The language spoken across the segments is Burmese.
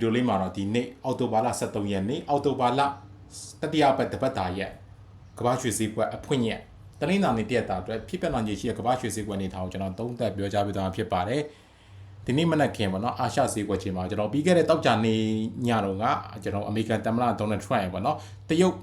ဒီလိုလေးမှာတော့ဒီနေ့အောက်တိုဘာလ23ရက်နေ့အောက်တိုဘာလတတိယပတ်တပတ်တာရက်ကမ္ဘာရွှေစည်းကွက်အဖွင့်ရက်တနင်္လာနေ့တရက်တာအတွက်ဖြစ်ပျက်နိုင်ခြေရှိတဲ့ကမ္ဘာရွှေစည်းကွက်နေထောင်ကျွန်တော်သုံးသပ်ပြောကြားပေးသွားမှာဖြစ်ပါတယ်ဒီနေ့မနက်ခင်းပေါ့နော်အာရှစည်းကွက်ချိန်မှာကျွန်တော်ပြီးခဲ့တဲ့တောက်ကြနေညတော့ကကျွန်တော်အမေရိကန်သမ္မတဒေါ်နယ်ထရန့်ပေါ့နော်တရုတ်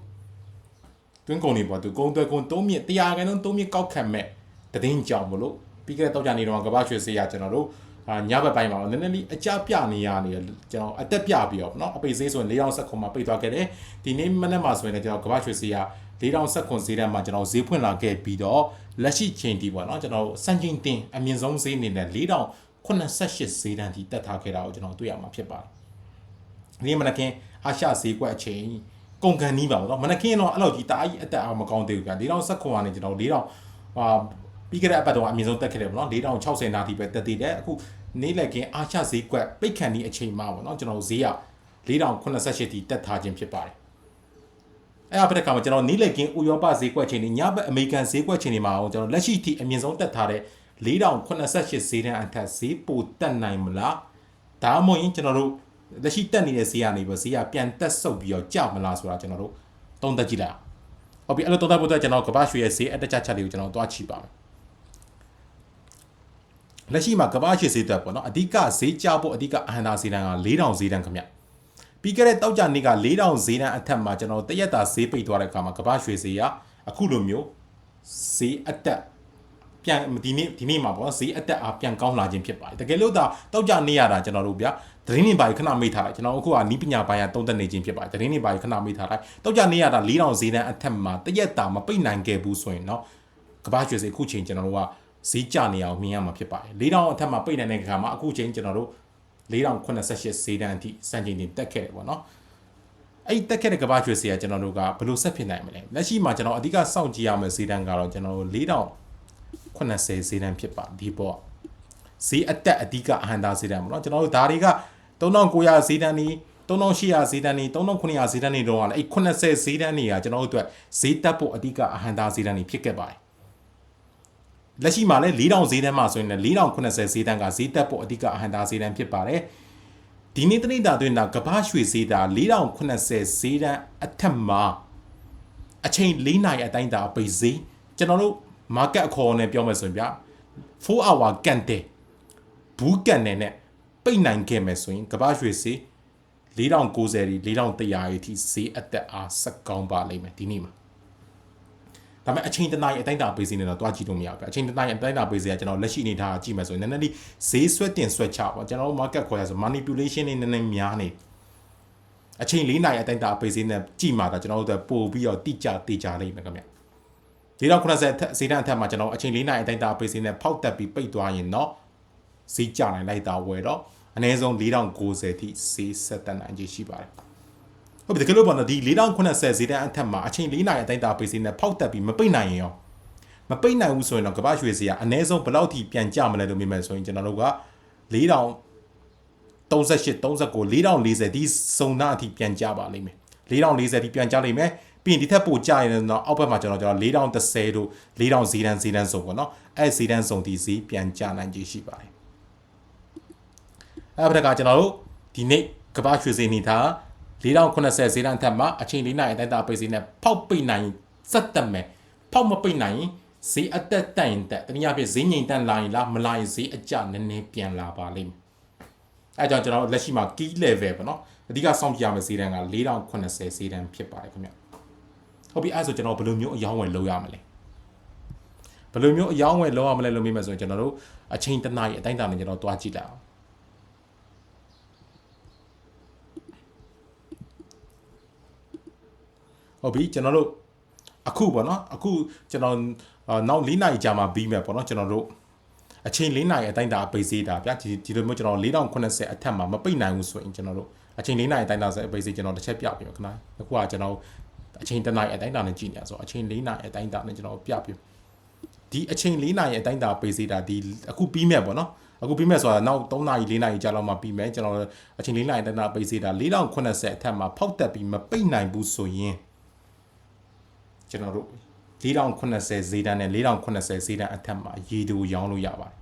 တွင်းကုန်တွေပေါ့သူကုန်သွယ်ကုန်သုံးမြင့်တရားကန်လုံးသုံးမြင့်ကောက်ခံမဲ့တည်င်းကြောင်မလို့ပြီးခဲ့တဲ့တောက်ကြနေတော့ကမ္ဘာရွှေစည်းရကျွန်တော်တို့ အာညဘက်ပိုင်းမှာတော့နည်းနည်းလေးအကြပြနေရနေကျွန်တော်အသက်ပြပြီးတော့เนาะအပိတ်သေးဆိုရင်4000ခုမှာပိတ်သွားခဲ့တယ်ဒီနေ့မနေ့မှာဆိုရင်လည်းကျွန်တော်ကမ္ဘာရွှေစည်းရ4000ခုဈေးတန်းမှာကျွန်တော်ဈေးဖွင့်လာခဲ့ပြီးတော့လက်ရှိချိန်ဒီပေါ့เนาะကျွန်တော်စံချိန်တင်အမြင့်ဆုံးဈေးအနေနဲ့4088ဈေးတန်းထိတက်ထားခဲ့တာကိုကျွန်တော်တွေ့ရမှာဖြစ်ပါတယ်ဒီနေ့မနက်ကင်းအာရှဈေးကွက်အချိန်ကုန်ကန်နီးပါပေါ့เนาะမနက်ကင်းတော့အဲ့လိုကြီးတအားကြီးအသက်အားမကောင်းသေးဘူးဗျာ4000ခုကနေကျွန်တော်4000ဟာပြီးခဲ့တဲ့အပတ်တော့အမြင့်ဆုံးတက်ခဲ့တယ်ပေါ့နော်4060နာတီပဲတက်သေးတယ်အခု နေ့လည်ကင်းအာရှဈေးကွက်ပိတ်ခန့်ဒီအချိန်မှာပေါ့နော်ကျွန်တော်ဈေးက4088တီတက်ထားခြင်းဖြစ်ပါတယ်အဲ့အပဒကမှာကျွန်တော်နေ့လည်ကင်းဥရောပဈေးကွက်ချိန်ဒီညဘက်အမေရိကန်ဈေးကွက်ချိန်ဒီမှာကျွန်တော်လက်ရှိထိအမြင့်ဆုံးတက်ထားတဲ့4088ဈေးတန်းအထက်ဈေးပိုတက်နိုင်မလားဒါမှမဟုတ်ရင်ကျွန်တော်တို့လက်ရှိတက်နေတဲ့ဈေးကနေပြီးဈေးကပြန်တက်ဆုပ်ပြီးတော့ကျမလားဆိုတာကျွန်တော်တို့သုံးသပ်ကြည့်လိုက်အောင်ဟုတ်ပြီအဲ့လိုသုံးသပ်ဖို့အတွက်ကျွန်တော်ကမ္ဘာရွှေရဲ့ဈေးအတက်ချက်လေးကိုကျွန်တော်တွားချိပါမယ် လက်ရှိမှာကမ္ဘာရှေ့ဈေးတက်ပေါ့နော်အဓိကဈေးကျဖို့အဓိကအဟန္တာဈေးတန်းက4000ဈေးတန်းခင်ဗျပြီးခဲ့တဲ့တောက်ကြနေ့က4000ဈေးတန်းအထက်မှာကျွန်တော်တရက်တာဈေးပိတ်သွားတဲ့အခါမှာကမ္ဘာရွှေဈေးကအခုလိုမျိုးဈေးအတက်ပြန်ဒီနေ့ဒီနေ့မှာပေါ့ဈေးအတက်အားပြန်ကောင်းလာခြင်းဖြစ်ပါတယ်တကယ်လို့ဒါတောက်ကြနေရတာကျွန်တော်တို့ဗျာသတင်းနေပါခဏမေ့ထားလိုက်ကျွန်တော်အခုကနီးပညာပိုင်းကတုံးတက်နေခြင်းဖြစ်ပါတယ်သတင်းနေပါခဏမေ့ထားလိုက်တောက်ကြနေရတာ4000ဈေးတန်းအထက်မှာတရက်တာမပိတ်နိုင်ခဲ့ဘူးဆိုရင်တော့ကမ္ဘာရွှေဈေးအခုချိန်ကျွန်တော်တို့က ဈေးကျနေအောင်မြင်ရမှာဖြစ်ပါတယ်၄000အထက်မှာပိတ်နေတဲ့ခါမှာအခုချိန်ကျွန်တော်တို့4088ဈေးတန်းအထိစံချိန်တင်တက်ခဲ့တယ်ပေါ့နော်အဲ့တက်ခဲ့တဲ့ကဘာရွှေဈေးကကျွန်တော်တို့ကဘယ်လိုဆက်ဖြစ်နိုင်မလဲလက်ရှိမှာကျွန်တော်အဓိကစောင့်ကြည့်ရမယ့်ဈေးတန်းကတော့ကျွန်တော်တို့4080ဈေးတန်းဖြစ်ပါဒီပေါ့ဈေးအတက်အဓိကအဟန္တာဈေးတန်းပေါ့နော်ကျွန်တော်တို့ဒါတွေက3900ဈေးတန်းนี้3800ဈေးတန်းနေ3900ဈေးတန်းနေတော့ကလည်းအဲ့80ဈေးတန်းတွေကကျွန်တော်တို့အတွက်ဈေးတက်ဖို့အဓိကအဟန္တာဈေးတန်းတွေဖြစ်ခဲ့ပါတယ် လက်ရှိမှာလည်း4000ဈေးတန်းမှာဆိုရင်လည်း4080ဈေးတန်းကဈေးတက်ဖို့အဓိကအဟန္တာဈေးတန်းဖြစ်ပါတယ်ဒီနေ့တနေ့တာတွင်တာကဘာရွှေဈေးတာ4080ဈေးတန်းအထက်မှာအချိန်၄နာရီအတိုင်းတာပိတ်ဈေးကျွန်တော်တို့ market အခေါ်နဲ့ပြောမယ်ဆိုရင်ဗျာ4 hour ကန်တယ်ဘူးကန်တယ်နဲ့ပိတ်နိုင်ခဲ့မယ်ဆိုရင်ကဘာရွှေဈေး4090ဒီ4100အထိဈေးအသက်အားဆက်ကောင်းပါလိမ့်မယ်ဒီနေ့မှာ ဒါပေမဲ့အချိန်တနားရီအတိုင်းတာပေးစီနေတော့တွားကြည့်လို့မရဘူးဗျအချိန်တနားရီအတိုင်းတာပေးစီကကျွန်တော်လက်ရှိအနေထားကြည့်မယ်ဆိုရင်နည်းနည်းလေးဈေးဆွဲတင်ဆွဲချပေါ့ကျွန်တော်တို့ market ခေါ်ရဆို manipulation နေနည်းနည်းများနေအချိန်၄နာရီအတိုင်းတာပေးစီနဲ့ကြည့်မှာဒါကျွန်တော်တို့ပို့ပြီးတော့တိကျတိကျလိမ့်မယ်ခင်ဗျ4090ဈေးတန်းအထက်မှာကျွန်တော်အချိန်၄နာရီအတိုင်းတာပေးစီနဲ့ဖောက်တက်ပြီးပိတ်သွားရင်တော့ဈေးကျနိုင်လိုက်တာဝယ်တော့အနည်းဆုံး4090ထိဈေးဆက်တက်နိုင်ခြေရှိပါတယ် ဟုတ်ပြီတကယ်လို့ပေါ့နော်ဒီ4080ဈေးတန်းအထက်မှာအချိန်၄နာရီအတိုင်းတာပေးစီနဲ့ဖောက်တက်ပြီးမပိတ်နိုင်ရင်ရောမပိတ်နိုင်ဘူးဆိုရင်တော့ကမ္ဘာရွှေဈေးကအနည်းဆုံးဘယ်လောက်ထိပြန်ကျမလဲလို့မြင်မယ်ဆိုရင်ကျွန်တော်တို့က4000 38 39 4040ဒီစုံနာအထိပြန်ကျပါလိမ့်မယ်4040ထိပြန်ကျလိမ့်မယ်ပြီးရင်ဒီထက်ပိုကျရင်တော့အောက်ဘက်မှာကျွန်တော်ကျွန်တော်4030တို့4000ဈေးတန်းဈေးတန်းစုံပေါ့နော်အဲ့ဈေးတန်းစုံဒီဈေးပြန်ကျနိုင်ခြေရှိပါတယ်အဲ့ဘက်ကကျွန်တော်တို့ဒီနေ့ကမ္ဘာရွှေဈေးနေတာ 4080ဈေးတန်းထက်မှာအချိန်လေးနိုင်အတိုင်းတာပိတ်ဈေးနဲ့ဖောက်ပိတ်နိုင်စက်တက်မယ်ဖောက်မပိတ်နိုင်ဈေးအသက်တက်ရင်တက်တနည်းအားဖြင့်ဈေးငိမ်တက်လာရင်လားမလာရင်ဈေးအကျနည်းနည်းပြန်လာပါလိမ့်မယ်အဲကြောင့်ကျွန်တော်လက်ရှိမှာ key level ပေါ့နော်အဓိကစောင့်ကြည့်ရမယ့်ဈေးတန်းက4080ဈေးတန်းဖြစ်ပါတယ်ခင်ဗျဟုတ်ပြီအဲဆိုကျွန်တော်ဘယ်လိုမျိုးအယောင်းဝယ်လုပ်ရမလဲဘယ်လိုမျိုးအယောင်းဝယ်လုပ်ရမလဲလို့မေးမယ်ဆိုရင်ကျွန်တော်တို့အချိန်တစ်နာရီအတိုင်းအတာနဲ့ကျွန်တော်တွားကြည့်လိုက်အောင် ဟုတ်ပြီကျွန်တော်တို့အခုပေါ့နော်အခုကျွန်တော်နောက်၄နာရီကြာမှပြီးမယ်ပေါ့နော်ကျွန်တော်တို့အချိန်၄နာရီအတိုင်းတာပိတ်စေးတာဗျာဒီဒီလိုမျိုးကျွန်တော်4080အထက်မှာမပိတ်နိုင်ဘူးဆိုရင်ကျွန်တော်တို့အချိန်၄နာရီအတိုင်းတာပိတ်စေးကျွန်တော်တစ်ချက်ပြပြခဏအခုကကျွန်တော်အချိန်တနာရီအတိုင်းတာနဲ့ကြည့်နေရဆိုအချိန်၄နာရီအတိုင်းတာနဲ့ကျွန်တော်ပြပြဒီအချိန်၄နာရီအတိုင်းတာပိတ်စေးတာဒီအခုပြီးမဲ့ပေါ့နော်အခုပြီးမဲ့ဆိုတာနောက်3နာရီ4နာရီကြာလောက်မှပြီးမယ်ကျွန်တော်အချိန်၄နာရီအတိုင်းတာပိတ်စေးတာ4080အထက်မှာဖောက်တက်ပြီးမပိတ်နိုင်ဘူးဆိုရင် ကျွန်တော်တို့4080ဈေးတန်းနဲ့4080ဈေးတန်းအထက်မှာရေတူရောင်းလို့ရပါတယ်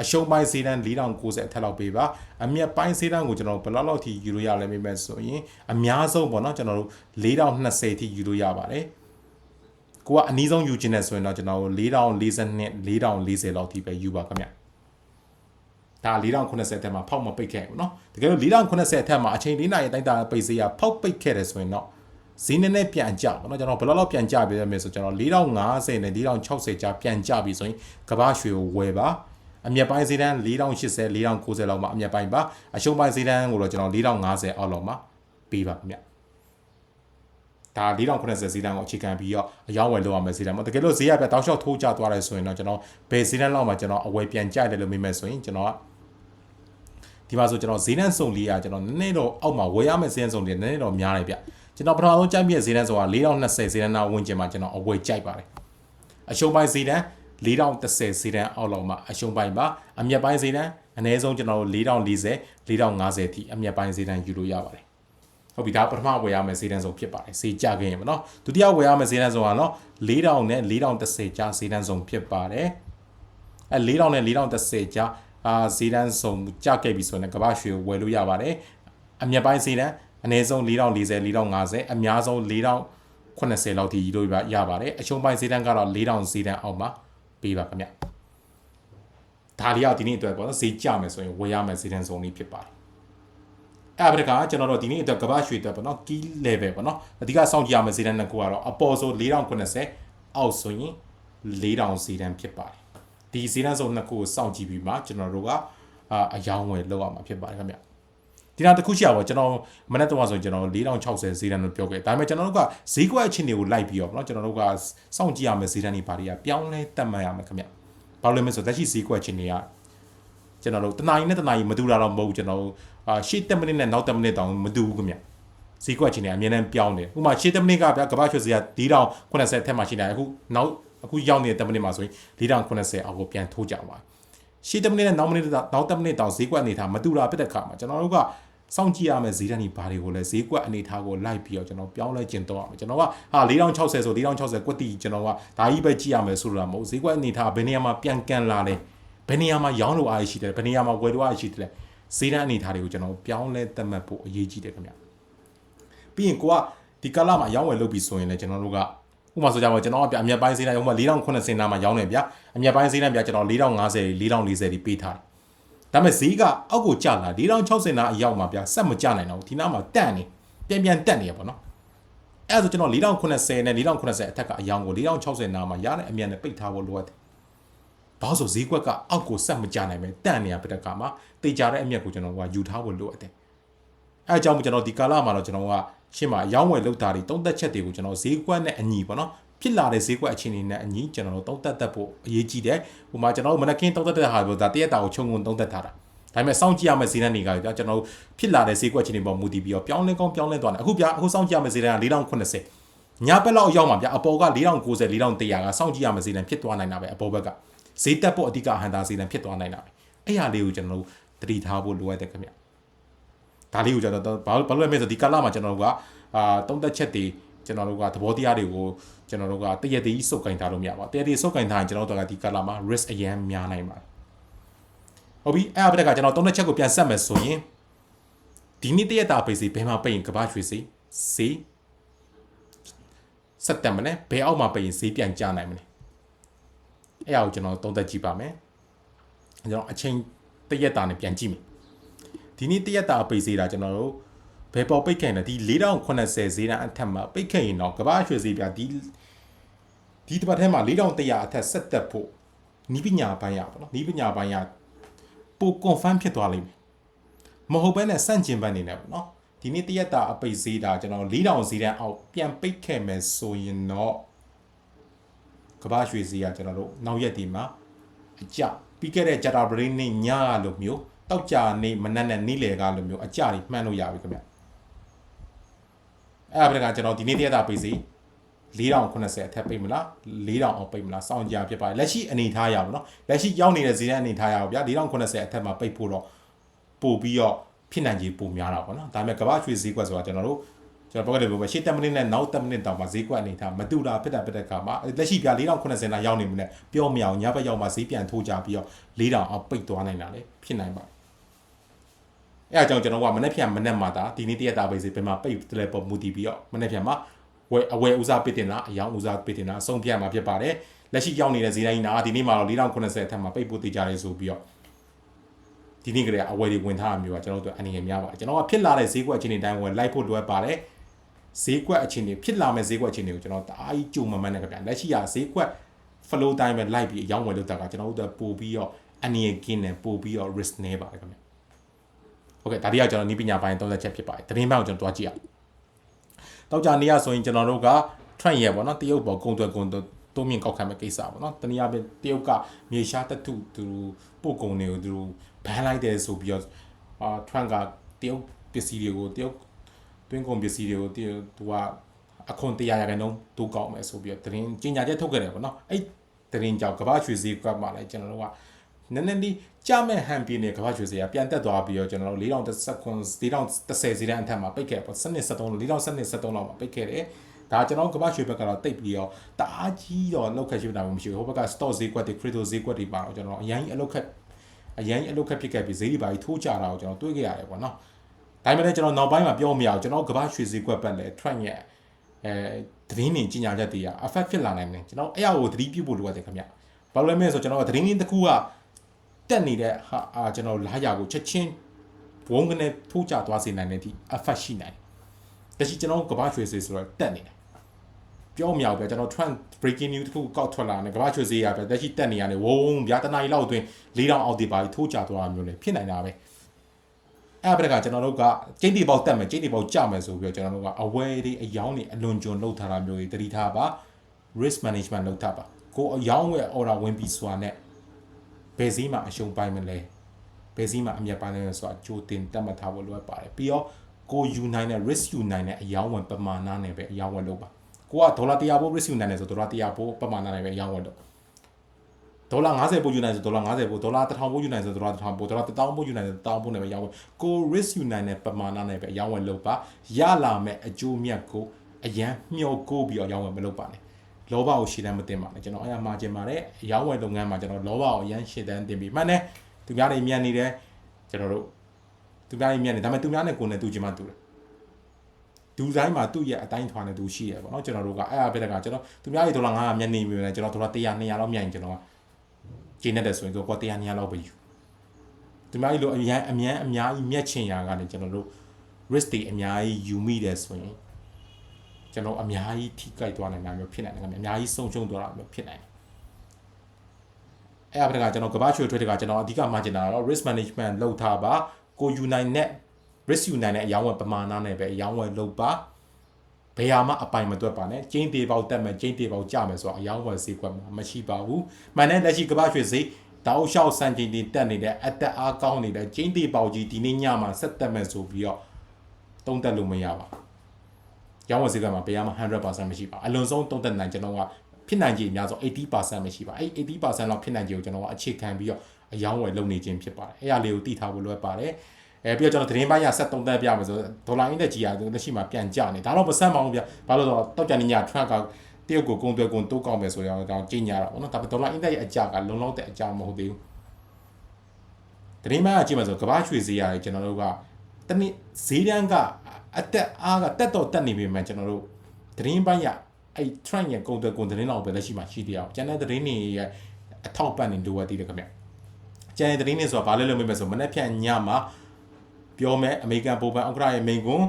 အရှုံးပိုင်းဈေးတန်း4090အထက်လောက်ပေးပါအမြက်ပိုင်းဈေးတန်းကိုကျွန်တော်ဘယ်လောက်လောက်ထိယူလို့ရလဲမိမဲ့ဆိုရင်အများဆုံးပေါ့နော်ကျွန်တော်တို့4020ထိယူလို့ရပါတယ်ကိုကအနည်းဆုံးယူခြင်းနဲ့ဆိုရင်တော့ကျွန်တော်တို့4042 4040လောက်ထိပဲယူပါခင်ဗျဒါ4080တက်မှာဖောက်မပိတ်ခဲ့ဘူးเนาะတကယ်လို့4080အထက်မှာအချိန်၄နာရီတိုင်းတာပိတ်စေးရဖောက်ပိတ်ခဲ့တယ်ဆိုရင်တော့ ဈေးနည်းနည်းပြန်ကျပေါ့နော်ကျွန်တော်ဘယ်လောက်လောက်ပြန်ကျပြရမလဲဆိုကျွန်တော်4050နဲ့4060ကျပြန်ကျပြီဆိုရင်ကဘာရွှေကိုဝယ်ပါအမြက်ပိုင်းဈေးတန်း4080 4090လောက်မှာအမြက်ပိုင်းပါအရှုံးပိုင်းဈေးတန်းကိုတော့ကျွန်တော်4050အောက်လောက်မှာပေးပါခင်ဗျဒါ4080ဈေးတန်းကိုအခြေခံပြီးတော့အယောင်းဝယ်လုပ်ရမယ်ဈေးတန်းပေါ့တကယ်လို့ဈေးရပြတောက်လျှောက်ထိုးကျသွားတယ်ဆိုရင်တော့ကျွန်တော်ဘယ်ဈေးတန်းလောက်မှာကျွန်တော်အဝယ်ပြန်ကျတယ်လို့မိမယ်ဆိုရင်ကျွန်တော်ကဒီမှာဆိုကျွန်တော်ဈေးတန်းစုံလေးอ่ะကျွန်တော်နည်းနည်းတော့အောက်မှာဝယ်ရမယ်ဈေးတန်းစုံလေးနည်းနည်းတော့များတယ်ဗျ ကျွန်တော်ပထမဆုံးကြိုက်ပြည့်ဈေးတန်းဆိုတာ4020ဈေးတန်းနာဝင်ကျင်မှာကျွန်တော်အဝယ်ကြိုက်ပါတယ်အရှုံးပိုင်းဈေးတန်း4010ဈေးတန်းအောက်လောက်မှာအရှုံးပိုင်းပါအမြတ်ပိုင်းဈေးတန်းအနည်းဆုံးကျွန်တော်တို့4040 4050ထိအမြတ်ပိုင်းဈေးတန်းယူလို့ရပါတယ်ဟုတ်ပြီဒါပထမဝယ်ရမယ်ဈေးတန်းဆုံးဖြစ်ပါတယ်ဈေးကြခင်ရင်ပေါ့နော်ဒုတိယဝယ်ရမယ်ဈေးတန်းဆုံးကတော့4000နဲ့4010ကြားဈေးတန်းဆုံးဖြစ်ပါတယ်အဲ4000နဲ့4010ကြားအာဈေးတန်းဆုံးကြခဲ့ပြီဆိုရင်ကမ္ဘာရွှေဝယ်လို့ရပါတယ်အမြတ်ပိုင်းဈေးတန်း အနည်းဆုံး4040 4050အများဆုံး4080လောက်ထိယူလို့ရပါတယ်အရှုံးပိုင်းဈေးတန်းကတော့4000ဈေးတန်းအောက်မှာပေးပါခင်ဗျဒါလေးကဒီနေ့အတွက်ပေါ့နော်ဈေးကျမယ်ဆိုရင်ဝယ်ရမယ်ဈေးတန်းစုံလေးဖြစ်ပါတယ်အဲ့ဒါကကျွန်တော်တို့ဒီနေ့အတွက်ကမ္ဘာရွှေအတွက်ပေါ့နော် key level ပေါ့နော်အဓိကစောင့်ကြည့်ရမယ်ဈေးတန်းနှစ်ခုကတော့အပေါ်ဆို4080အောက်ဆိုရင်4000ဈေးတန်းဖြစ်ပါတယ်ဒီဈေးတန်းစုံနှစ်ခုကိုစောင့်ကြည့်ပြီးမှကျွန်တော်တို့ကအအယောင်းဝယ်လုပ်ရမှာဖြစ်ပါတယ်ခင်ဗျ ဒီနောက်တစ်ခုရှိရပါကျွန်တော်မနေ့တော့ဆိုကျွန်တော်4060ဈေးတန်းလို့ပြောခဲ့ဒါပေမဲ့ကျွန်တော်တို့ကဈေးကွက်အခြေအနေကိုလိုက်ပြီးတော့เนาะကျွန်တော်တို့ကစောင့်ကြည့်ရမယ်ဈေးတန်းတွေဘာတွေကပြောင်းလဲတက်မှတ်ရမယ်ခင်ဗျဘာလို့လဲဆိုတော့လက်ရှိဈေးကွက်အခြေအနေကကျွန်တော်တို့တနာရီနဲ့တနာရီမတူတာတော့မဟုတ်ကျွန်တော်အာရှေ့10မိနစ်နဲ့နောက်10မိနစ်တောင်မတူဘူးခင်ဗျဈေးကွက်အခြေအနေအမြဲတမ်းပြောင်းတယ်ဥပမာရှေ့10မိနစ်ကဗျာကမ္ဘာ့ရွှေဈေးက4080ထက်မှရှိနေအခုနောက်အခုရောက်နေတဲ့10မိနစ်မှာဆိုရင်4080အောက်ကိုပြန်ထိုးကြပါရှေ့10မိနစ်နဲ့နောက်မိနစ်နောက်10မိနစ်တောင်ဈေးကွက်အနေထားမတူတာဖြစ်တဲ့ခါမှာကျွန်တော်တို့က စောင့်ကြည့်ရမယ်ဈေးတန်းကြီးဘာတွေကိုလဲဈေးကွက်အနေထားကိုလိုက်ပြီးတော့ကျွန်တော်ပြောင်းလဲကျင်တော့ရမယ်ကျွန်တော်ကဟာ4060ဆို4060ကွက်တီကျွန်တော်ကဒါကြီးပဲကြည့်ရမယ်ဆိုတာမဟုတ်ဈေးကွက်အနေထားဘယ်နေရာမှာပြန်ကန်လာလဲဘယ်နေရာမှာရောင်းလို့အားရှိတယ်ဘယ်နေရာမှာဝယ်လို့အားရှိတယ်ဈေးတန်းအနေထားတွေကိုကျွန်တော်ပြောင်းလဲသတ်မှတ်ဖို့အရေးကြီးတယ်ခင်ဗျပြီးရင်ကိုကဒီကာလမှာရောင်းဝယ်လုပ်ပြီးဆိုရင်လည်းကျွန်တော်တို့ကဥပမာဆိုကြပါကျွန်တော်ကအမြတ်ပိုင်းဈေးတန်းဥပမာ4080နားမှာရောင်းနေဗျာအမြတ်ပိုင်းဈေးတန်းဗျာကျွန်တော်4050 4040ဒီပေးထားတယ် ဒါပေမဲ့ဈေးကအောက်ကိုကျလာ4060နာအရောက်မှာဗျာဆက်မကျနိုင်တော့ဒီနားမှာတက်နေပြန်ပြန်တက်နေရပေါ့နော်အဲ့ဒါဆိုကျွန်တော်4080နဲ့4080အထက်ကအယောင်ကို4060နာမှာရတဲ့အမြတ်နဲ့ပိတ်ထားဖို့လိုအပ်တယ်ဘာလို့ဆိုဈေးကွက်ကအောက်ကိုဆက်မကျနိုင်ပဲတက်နေရပြတဲ့ကမှာတေချာတဲ့အမြတ်ကိုကျွန်တော်ကယူထားဖို့လိုအပ်တယ်အဲအကြောင်းကျွန်တော်ဒီကာလမှာတော့ကျွန်တော်ကရှင်းမှာရောင်းဝယ်လုပ်တာတွေတုံးသက်ချက်တွေကိုကျွန်တော်ဈေးကွက်နဲ့အညီပေါ့နော် ဖြစ်လာတဲ့ဈေးကွက်အခြေအနေနဲ့အညီကျွန်တော်တို့တုံးသက်သက်ဖို့အရေးကြီးတယ်။ဟိုမှာကျွန်တော်တို့မနက်ခင်းတုံးသက်တဲ့ဟာပြောဒါတရက်တာကိုခြုံငုံတုံးသက်ထားတာ။ဒါပေမဲ့စောင့်ကြည့်ရမယ့်ဈေးနှုန်းတွေကကြာကျွန်တော်တို့ဖြစ်လာတဲ့ဈေးကွက်အခြေအနေပေါ်မူတည်ပြီးတော့ပြောင်းလဲကောင်းပြောင်းလဲသွားတယ်။အခုပြအခုစောင့်ကြည့်ရမယ့်ဈေးနှုန်းက4080ညဘက်လောက်ရောက်မှာဗျအပေါ်က4090 4100ကစောင့်ကြည့်ရမယ့်ဈေးနှုန်းဖြစ်သွားနိုင်တာပဲအပေါ်ဘက်ကဈေးတက်ဖို့အဓိကအဟန်တာဈေးနှုန်းဖြစ်သွားနိုင်တာပဲ။အဲ့ဟာလေးကိုကျွန်တော်တို့တတိထားဖို့လိုအပ်တယ်ခင်ဗျ။ဒါလေးကိုကျွန်တော်ဘာလို့ဘာလို့လဲဆိုတော့ဒီကာလမှာကျွန်တော်တို့ကအာတုံးသက်ချက်တွေကျွန်တော်တို့ကသဘောတရားတွေကို ကျွန်တော်တို့ကတရက်တည်းစုပ်ကင်ထားလို့မရပါဘူးတရက်တည်းစုပ်ကင်ထားရင်ကျွန်တော်တို့ကဒီ color မှာ risk အရန်များနိုင်ပါတယ်ဟုတ်ပြီအဲ့အပဒက်ကကျွန်တော်သုံးတဲ့ချက်ကိုပြန်ဆက်မယ်ဆိုရင်ဒီနေ့တရက်တာပိတ်စီဘယ်မှာပိတ်ရင်ကဘာရွှေစီစီစက်တမ်မနဲ့ဘယ်အောက်မှာပိတ်ရင်ဈေးပြန်ကျနိုင်မလဲအဲ့အရာကိုကျွန်တော်သုံးသက်ကြည့်ပါမယ်ကျွန်တော်အချိန်တရက်တာနဲ့ပြန်ကြည့်မယ်ဒီနေ့တရက်တာပိတ်စီတာကျွန်တော်တို့ ဘယ်ပေါ်ပိတ်ခဲ့လဲဒီ4080ဈေးတန်းအထက်မှာပိတ်ခဲ့ရင်တော့ကမ္ဘာရွှေဈေးပြဒီဒီတစ်ပတ်ထဲမှာ4100အထက်ဆက်တက်ဖို့နီးပညာပိုင်းရပါတော့နီးပညာပိုင်းရပို confirm ဖြစ်သွားလိမ့်မယ်မဟုတ်ဘဲနဲ့စန့်ကျင်ဘက်နေနဲ့ပေါ့နော်ဒီနေ့တရက်တာအပိတ်ဈေးတာကျွန်တော်4000ဈေးတန်းအောက်ပြန်ပိတ်ခဲ့မယ်ဆိုရင်တော့ကမ္ဘာရွှေဈေးကကျွန်တော်တို့နောက်ရက်ဒီမှာအကျပြီးခဲ့တဲ့ဂျတာဘရင်းနေ့ညလိုမျိုးတောက်ကြနေမနက်နဲ့နေ့လယ်ကလိုမျိုးအကြတွေမှန်းလို့ရပြီခင်ဗျ အဲ့ဒါပြကကျွန်တော်ဒီနေ့တရက်တာပိတ်စီ4080အထက်ပိတ်မလား4000အောင်ပိတ်မလားစောင့်ကြဖြစ်ပါတယ်လက်ရှိအနေထားရပါတော့လက်ရှိရောက်နေတဲ့ဈေးတန်းအနေထားရပါဗျာ4080အထက်မှာပိတ်ဖို့တော့ပို့ပြီးတော့ဖြစ်နိုင်ခြေပိုများတာပေါ့နော်ဒါပေမဲ့ကမ္ဘာရွှေဈေးကွက်ဆိုတာကျွန်တော်တို့ကျွန်တော်ပြောခဲ့တယ်လို့ပဲရှေ့10မိနစ်နဲ့နောက်10မိနစ်တောင်မှဈေးကွက်အနေထားမတူတာဖြစ်တာဖြစ်တဲ့အခါမှာလက်ရှိပြ4090နာရောက်နေမှုနဲ့ပြောမရအောင်ညဘက်ရောက်မှဈေးပြန်ထိုးကြပြီးတော့4000အောင်ပိတ်သွားနိုင်တာလေဖြစ်နိုင်ပါတယ် အဲအကြောင်းကျွန်တော်ကမနေ့ပြန်မနေ့မှသာဒီနေ့တရက်တာပဲစီပြန်မှာပိတ်တယ်ပေါ်မူတည်ပြီးတော့မနေ့ပြန်မှာဝယ်အဝယ်ဦးစားပေးတင်တာအယောင်ဦးစားပေးတင်တာအဆုံးဖြတ်မှာဖြစ်ပါတယ်လက်ရှိရောက်နေတဲ့ဈေးတိုင်းနာဒီနေ့မှာတော့4090အထက်မှာပိတ်ဖို့တည်ကြတယ်ဆိုပြီးတော့ဒီနေ့ကလေးအဝယ်တွေဝင်ထားတာမျိုးကကျွန်တော်တို့အနေနဲ့များပါတယ်ကျွန်တော်ကဖြစ်လာတဲ့ဈေးကွက်အခြေအနေတိုင်းဝင်လိုက်ဖို့လိုအပ်ပါတယ်ဈေးကွက်အခြေအနေဖြစ်လာမဲ့ဈေးကွက်အခြေအနေကိုကျွန်တော်တအားကြီးကြုံမမှန်းနဲ့ခင်ဗျလက်ရှိကဈေးကွက် flow တိုင်းပဲလိုက်ပြီးအယောင်းဝယ်လုပ်တာကကျွန်တော်တို့ပို့ပြီးတော့အနေရကင်းနဲ့ပို့ပြီးတော့ risk နေပါတယ်ခင်ဗျ ဟုတ်ကဲ့ဒါတိကကျွန်တော်နီးပညာပိုင်းသုံးသက်ချက်ဖြစ်ပါတယ်သတင်းပိုင်းကိုကျွန်တော်တွားကြည့်အောင်တောက်ကြနေရဆိုရင်ကျွန်တော်တို့က trend ရဲ့ပေါ့နော်တရုတ်ပေါ်ကုံသွဲကုံသွဲတိုးမြင့်ကောက်ခံမဲ့ကိစ္စပေါ့နော်တနည်းအားဖြင့်တရုတ်ကမြေရှားတထုသူပို့ကုန်တွေကိုသူဘန်လိုက်တယ်ဆိုပြီးတော့အာ trend ကတရုတ်ပစ္စည်းတွေကိုတရုတ်တွင်းကုန်ပစ္စည်းတွေကိုတရုတ်သူကအခွန်100ရာခိုင်နှုန်းတိုးကောက်မယ်ဆိုပြီးတော့သတင်းကြီးညာချက်ထုတ်ခဲ့တယ်ပေါ့နော်အဲ့သတင်းကြောင့်ကမ္ဘာရွှေဈေးကမှလည်းကျွန်တော်တို့က နည်းနည်းလေးကြမဲ့ဟန်ပြင်းနေကမ္ဘာရွှေဈေးကပြန်တက်သွားပြီးတော့ကျွန်တော်တို့4030ခွန်4030ဈေးတန်းအထက်မှာပိတ်ခဲ့ပေါ့စနစ်73 4073လောက်မှာပိတ်ခဲ့တယ်ဒါကျွန်တော်ကမ္ဘာရွှေဘက်ကတော့တိတ်ပြီးတော့တအားကြီးတော့လောက်ခက်ရှိတာမရှိဘူးဟိုဘက်က stock ဈေးကွက်တွေ crypto ဈေးကွက်တွေပါတော့ကျွန်တော်အရင်အလောက်ခက်အရင်အလောက်ခက်ဖြစ်ခဲ့ပြီးဈေးတွေပါကြီးထိုးကြတာကိုကျွန်တော်တွေးခဲ့ရတယ်ပေါ့နော်ဒါပေမဲ့ကျွန်တော်နောက်ပိုင်းမှာပြောမရအောင်ကျွန်တော်ကမ္ဘာရွှေဈေးကွက်ဘက်လဲ trend ရဲ့အဲသတင်းနေကြီးညာချက်တွေက affect ဖြစ်လာနိုင်တယ်ကျွန်တော်အဲ့အရာကိုသတိပြုဖို့လိုအပ်တယ်ခင်ဗျဘာလို့လဲမဲဆိုကျွန်တော်ကသတင်းရင်းတစ်ခုက တက်နေတဲ့ဟာအာကျွန်တော်လာရကိုချက်ချင်းဘုံကနေထိုးကြသွားစေနိုင်တဲ့အထိ affect ရှိနိုင်တယ်တရှိကျွန်တော်ကမ္ဘာရွှေဈေးဆိုတော့တက်နေတယ်ပြောမြောက်ပဲကျွန်တော် trend breaking news တခုကောက်ထွက်လာတယ်ကမ္ဘာရွှေဈေးရပဲလက်ရှိတက်နေရတယ်ဝုန်းဗျာတနားရီလောက်အတွင်း၄000အောက်ဒီပါထိုးကြသွားတာမျိုးလေဖြစ်နိုင်တာပဲအဲ့ဘက်ကကျွန်တော်တို့ကကျင်းတီပေါက်တက်မယ်ကျင်းတီပေါက်ကြမယ်ဆိုပြီးတော့ကျွန်တော်တို့ကအဝဲတွေအယောင်းတွေအလွန်ကျွံလောက်ထားတာမျိုးတွေတတိထားပါ risk management လုပ်ထားပါကိုအယောင်းဝယ် order ဝင်ပြီးစွာနဲ့ ဘယ်စည်းမှာအရှုံးပိုင်းမလဲဘယ်စည်းမှာအမြတ်ပိုင်းလဲဆိုတာကြိုတင်တတ်မှတ်ထားဖို့လိုအပ်ပါတယ်ပြီးတော့ကိုယူနိုင်တဲ့ risk ယူနိုင်တဲ့အယောင်းဝင်ပမာဏနဲ့ပဲအယောင်းဝင်လုပ်ပါကိုကဒေါ်လာ100ပို့ risk ယူနိုင်တယ်ဆိုဒေါ်လာ100ပို့ပမာဏနဲ့ပဲအယောင်းဝင်လုပ်ဒေါ်လာ90ပို့ယူနိုင်ဆိုဒေါ်လာ90ပို့ဒေါ်လာ1000ပို့ယူနိုင်ဆိုဒေါ်လာ1000ပို့ဒေါ်လာ1000ပို့ယူနိုင်ဆို1000ပို့နဲ့ပဲရောင်းဝယ်ကို risk ယူနိုင်တဲ့ပမာဏနဲ့ပဲရောင်းဝယ်လုပ်ပါရလာမဲ့အကျိုးမြတ်ကိုအရန်မျှော်ကိုးပြီးတော့ရောင်းဝယ်မလုပ်ပါနဲ့ လောဘကိုရှည်တန်းမတင်ပါနဲ့ကျွန်တော်အဲ့ဒါမှာကျင်ပါတယ်ရောင်းဝယ်လုပ်ငန်းမှာကျွန်တော်လောဘကိုအရန်ရှည်တန်းတင်ပြီးမှန်တယ်သူများတွေမြန်နေတယ်ကျွန်တော်တို့သူများတွေမြန်နေဒါပေမဲ့သူများနဲ့ကိုယ်နဲ့တူချင်မှတူတယ်ဒူဇိုင်းမှာသူ့ရဲ့အတိုင်းထွာနဲ့သူရှိရပေါ့နော်ကျွန်တော်တို့ကအဲ့အဘက်ကကျွန်တော်သူများတွေဒေါ်လာ900မျက်နှာမျိုးနဲ့ကျွန်တော်ဒေါ်လာ100 200လောက်မြိုင်ကျွန်တော်ကကျင်းနေတဲ့ဆိုရင်တော့100 200လောက်ပဲယူသူများကြီးလိုအများအများအများကြီးမျက်ချင်ရာကနေကျွန်တော်တို့ risk တွေအများကြီးယူမိတယ်ဆိုရင် ကျွန်တော်အများကြီးထိကြိုက်သွားနိုင်တာမျိုးဖြစ်နိုင်တယ်ခင်ဗျအများကြီးဆုံးရှုံးသွားတာမျိုးဖြစ်နိုင်တယ်အဲ့အဘက်ကကျွန်တော်ကဘာချွေထွေးတကကျွန်တော်အဓိကမှကျင်တာတော့ risk management လုပ်ထားပါကိုယူနိုင်တဲ့ risk ယူနိုင်တဲ့အယောင်းဝယ်ပမာဏနဲ့ပဲအယောင်းဝယ်လုပ်ပါဘယ်ဟာမှအပိုင်မတွက်ပါနဲ့ကျင်းတေပေါက်တက်မယ်ကျင်းတေပေါက်ကြမယ်ဆိုတော့အယောင်းဝယ်ဈေးကွက်မှာမရှိပါဘူးမှန်တဲ့လက်ရှိကမ္ဘာရွှေဈေးတောက်လျှောက်စံချိန်တင်တက်နေတဲ့အတက်အားကောင်းနေတဲ့ကျင်းတေပေါက်ကြီးဒီနေ့ညမှာဆက်တက်မယ်ဆိုပြီးတော့တုံးတက်လို့မရပါဘူး ရောင်းဝယ်ဈေးကွက်မှာဘယ်ဟာမှ100%မရှိပါအလွန်ဆုံးတုံးတက်နိုင်ကျွန်တော်ကဖြစ်နိုင်ခြေအများဆုံး80%မရှိပါအဲ့80%လောက်ဖြစ်နိုင်ခြေကိုကျွန်တော်ကအခြေခံပြီးတော့အယောင်းဝယ်လုပ်နေခြင်းဖြစ်ပါတယ်အဲ့ဒါလေးကိုသိထားဖို့လိုအပ်ပါတယ်အဲပြီးတော့ကျွန်တော်သတင်းပိုင်းရဆက်သုံးသပ်ပြမယ်ဆိုဒေါ်လာအင်းတက်ကြီးကလက်ရှိမှာပြန်ကျနေဒါတော့မဆန်းပါဘူးဗျဘာလို့တော့တောက်ကြနေည track ကတရုတ်ကိုကုန်းသွဲကုန်းတိုးကောက်မယ်ဆိုတော့တော့ကြီးညာတာပေါ့နော်ဒါပေမဲ့ဒေါ်လာအင်းတက်ရဲ့အကြကလုံလောက်တဲ့အကြမဟုတ်သေးဘူးသတင်းပိုင်းကကြည့်မယ်ဆိုကဘာရွှေဈေးရတယ်ကျွန်တော်တို့ကတနည်းဈေးတန်းက အတက်အားကတက်တော့တက်နေပြီမှကျွန်တော်တို့သတင်းပိုင်းရအဲ့ trend ရဲ့ကုန်းသွဲကုန်းသတင်းလောက်ပဲလက်ရှိမှာရှိသေးအောင်ကျန်တဲ့သတင်းတွေရဲ့အထောက်ပံ့နေလိုအပ်သေးတယ်ခင်ဗျကျန်တဲ့သတင်းတွေဆိုတာဘာလဲလို့မေးမယ်ဆိုမနေ့ဖြန်ညမှာပြောမယ်အမေရိကန်ပိုပန်ဥက္ကရာရဲ့မိန်ကွန်း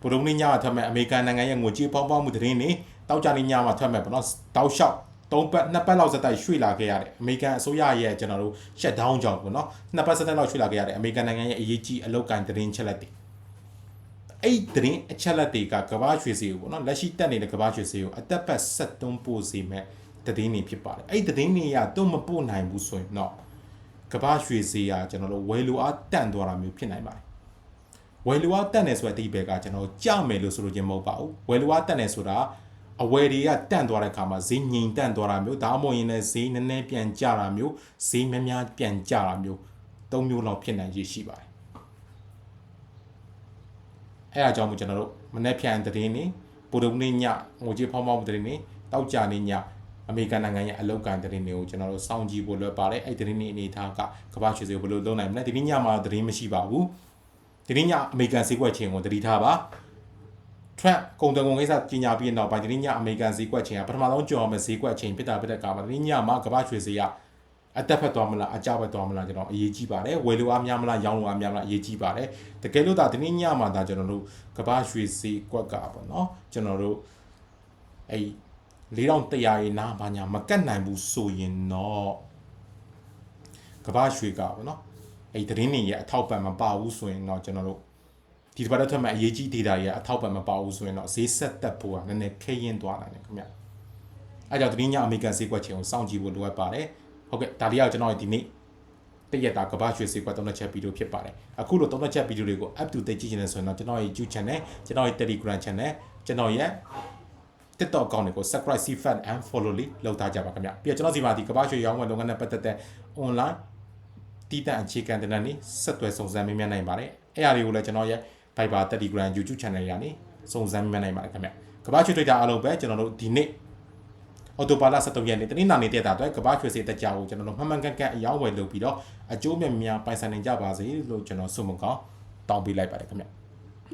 ဗုဒ္ဓနေ့ညမှာထွက်မယ်အမေရိကန်နိုင်ငံရဲ့ငွေကြေးပေါင်းပေါင်းမှုသတင်းတွေတောက်ကြနေ့ညမှာထွက်မယ်ပေါ့နော်တောက်လျှောက်သုံးပတ်နှစ်ပတ်လောက်စတိုက်ရွှေ့လာခဲ့ရတယ်အမေရိကန်အစိုးရရဲ့ကျွန်တော်တို့ shut down ကြောင့်ပေါ့နော်နှစ်ပတ်စတိုက်လောက်ရွှေ့လာခဲ့ရတယ်အမေရိကန်နိုင်ငံရဲ့အရေးကြီးအလောက်ကန်သတင်းချက်လက်တွေ အဲ့သတင်းအချက်လက်တွေကကဘာရွှေစီကိုပေါ့နော်လက်ရှိတက်နေတဲ့ကဘာရွှေစီကိုအသက်ပတ်ဆက်သွန်းပို့စေမဲ့သတင်းတွေဖြစ်ပါတယ်အဲ့သတင်းတွေကတော့မပို့နိုင်ဘူးဆိုရင်တော့ကဘာရွှေဈေးကကျွန်တော်တို့ဝယ်လိုအားတန့်သွားတာမျိုးဖြစ်နိုင်ပါတယ်ဝယ်လိုအားတန့်နေဆိုတဲ့အတိပယ်ကကျွန်တော်ကြမယ်လို့ဆိုလို့ချင်းမဟုတ်ပါဘူးဝယ်လိုအားတန့်နေဆိုတာအဝယ်တွေကတန့်သွားတဲ့အခါမှာဈေးငြိမ်တန့်သွားတာမျိုးဒါမှမဟုတ်ရင်လည်းဈေးနည်းနည်းပြန်ကျတာမျိုးဈေးများများပြန်ကျတာမျိုးသုံးမျိုးလောက်ဖြစ်နိုင်ရရှိပါတယ် အဲအားကြောင့်မို့ကျွန်တော်တို့မနေ့ဖြန်သတင်းနေပိုဒုံနေ့ညငိုကြီးဖောင်းဖောင်းသတင်းနေတောက်ကြနေညအမေရိကန်နိုင်ငံရဲ့အလောက်ကန်သတင်းတွေကိုကျွန်တော်တို့စောင့်ကြည့်ဖို့လွယ်ပါတယ်အဲ့သတင်းတွေအနေထားကကမ္ဘာရွှေစည်းကိုဘယ်လိုလုပ်နိုင်မလဲဒီနေ့ညမှာသတင်းမရှိပါဘူးဒီနေ့ညအမေရိကန်ဈေးကွက်ချင်းကိုသတိထားပါ Trump ကုန်သွယ်ကုန်ကိစ္စကြီးညာပြီးနောက်ပိုင်းဒီနေ့ညအမေရိကန်ဈေးကွက်ချင်းကပထမဆုံးကြော်အောင်မဲ့ဈေးကွက်ချင်းဖြစ်တာဖြစ်တဲ့ကာမှာဒီနေ့ညမှာကမ္ဘာရွှေစည်းက အတက်ဖက်သွားမလားအကြဖက်သွားမလားကျွန်တော်အရေးကြီးပါတယ်ဝယ်လိုအားများမလားရောင်းလိုအားများမလားအရေးကြီးပါတယ်တကယ်လို့ဒါဒီနေ့ညမှာဒါကျွန်တော်တို့ကမ္ဘာရွှေစည်းကွက်ကပေါ့နော်ကျွန်တော်တို့အဲ့4100ရေနာဘာညာမကတ်နိုင်ဘူးဆိုရင်တော့ကမ္ဘာရွှေကပေါ့နော်အဲ့သတင်းတွေရဲ့အထောက်ပံ့မပါဘူးဆိုရင်တော့ကျွန်တော်တို့ဒီတစ်ပတ်တော့ထပ်မံအရေးကြီး data တွေကအထောက်ပံ့မပါဘူးဆိုရင်တော့ဈေးဆက်တက်ဖို့ကနည်းနည်းခက်ရင်သွားနိုင်တယ်ခင်ဗျအဲကြောင့်ဒီညအမေရိကန်ဈေးကွက်ချင်းကိုစောင့်ကြည့်ဖို့လိုအပ်ပါတယ် ဟုတ်ကဲ့ဒါလေးကကျွန်တော်ဒီနေ့တရက်တာကမ္ဘာရွှေဈေးကွက်သုံးချက်ဗီဒီယိုဖြစ်ပါတယ်အခုလိုသုံးချက်ဗီဒီယိုတွေကို up to date ကြည့်ချင်တယ်ဆိုရင်တော့ကျွန်တော်ရဲ့ YouTube channel ကျွန်တော်ရဲ့ Telegram channel ကျွန်တော်ရဲ့ TikTok account တွေကို subscribe see fan and follow လေးလုပ်ထားကြပါခင်ဗျပြီးတော့ကျွန်တော်စီမှာဒီကမ္ဘာရွှေရောင်းဝယ်လုပ်ငန်းနဲ့ပတ်သက်တဲ့ online တီးတန့်အခြေခံတဲ့နေ့ဆက်သွယ်စုံစမ်းမေးမြန်းနိုင်ပါတယ်အဲ့အရာတွေကိုလည်းကျွန်တော်ရဲ့ Viber Telegram YouTube channel တွေကနေစုံစမ်းမေးမြန်းနိုင်ပါတယ်ခင်ဗျကမ္ဘာရွှေ Twitter အားလုံးပဲကျွန်တော်တို့ဒီနေ့ အော်တိုဘာလ23ရက်နေ့တနင်္လာနေ့တည့်တာအတွက်ကမ္ဘာရွှေစေတက်ကြကိုကျွန်တော်တို့မှန်မှန်ကန်ကန်အယောင်းဝယ်လုပ်ပြီးတော့အကျိုးမြတ်များပိုင်ဆိုင်နိုင်ကြပါစေလို့ကျွန်တော်ဆုမကောင်းတောင်းပေးလိုက်ပါတယ်ခင်ဗျ